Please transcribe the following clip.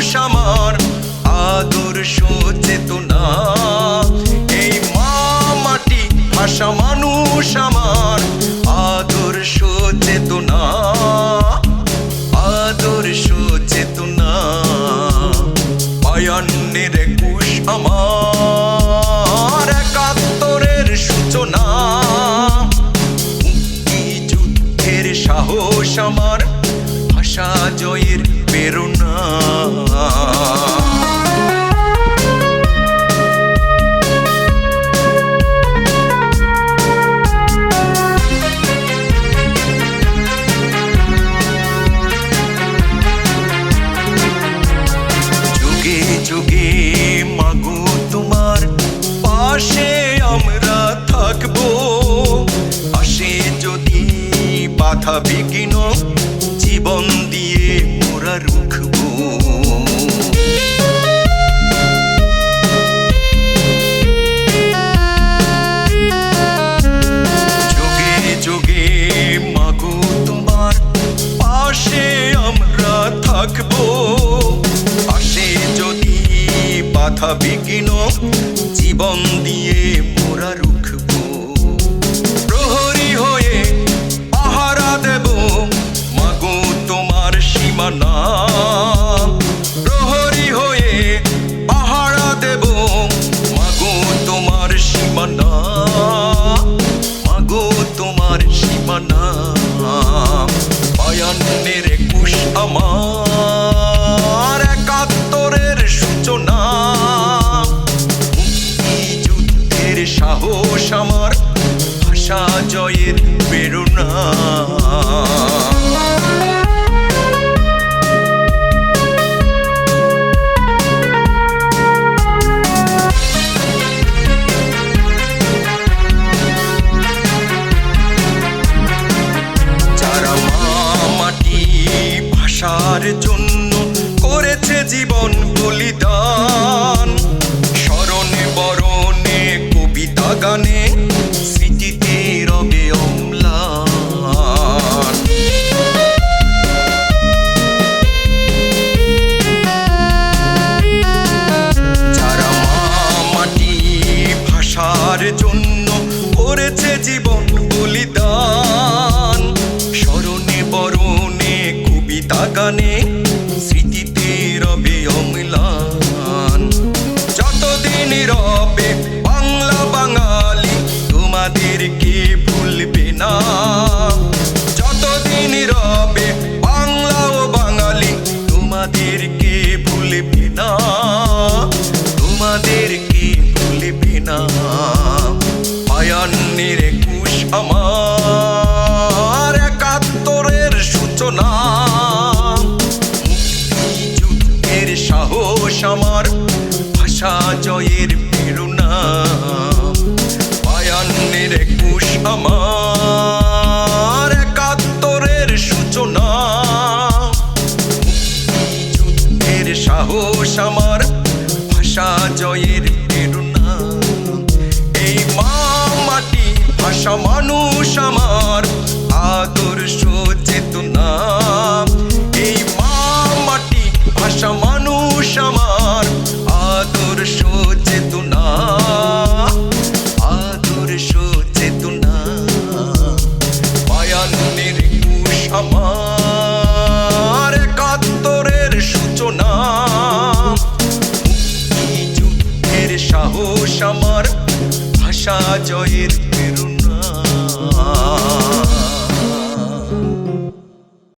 মানুষ আমার আদর্শ চেতনা এই মা মাটি ভাষা মানুষ আমার আদর্শ চেতনা আদর্শ চেতনা পায়ান্নের একুশ আমার একাত্তরের সূচনা। মুক্তি যুদ্ধের সাহস আমার, ভাষা জয়ের প্রেরণা যুগে তোমার পাশে আমরা থাকব যদি জীবন দিয়ে যুগে যুগে তোমার পাশে আমরা থাকব। যদি জীবন দিয়ে মোরা আমার একাত্তরের সূচনা। যুদ্ধের সাহস আমার ভাষা জয়ের প্রেরণা। ভাষার জন্য করেছে জীবন বলিদান। স্মরণে বরণে কবিতা গানে গানে স্মৃতিতে রবে অম্লান। যতদিন রবে বাংলা বাঙালি তোমাদেরকে ভুলবে না। যতদিন রবে বাংলা ও বাঙালি তোমাদেরকে ভুলবে না। তোমাদেরকে ভুলবে না। বায়ান্নের একুশ আমার আমার ভাষা জয়ের প্রেরণা। বায়ান্নের একুশ আমার একাত্তরের সূচনা। যুদ্ধের সাহস আমার ভাষা জয়ের প্রেরণা। এই মা মাটি ভাষা মানুষ আমার আমার একাত্তরের সূচনা। মুক্তিযুদ্ধের সাহস আমার ভাষা জয়ের প্রেরণা।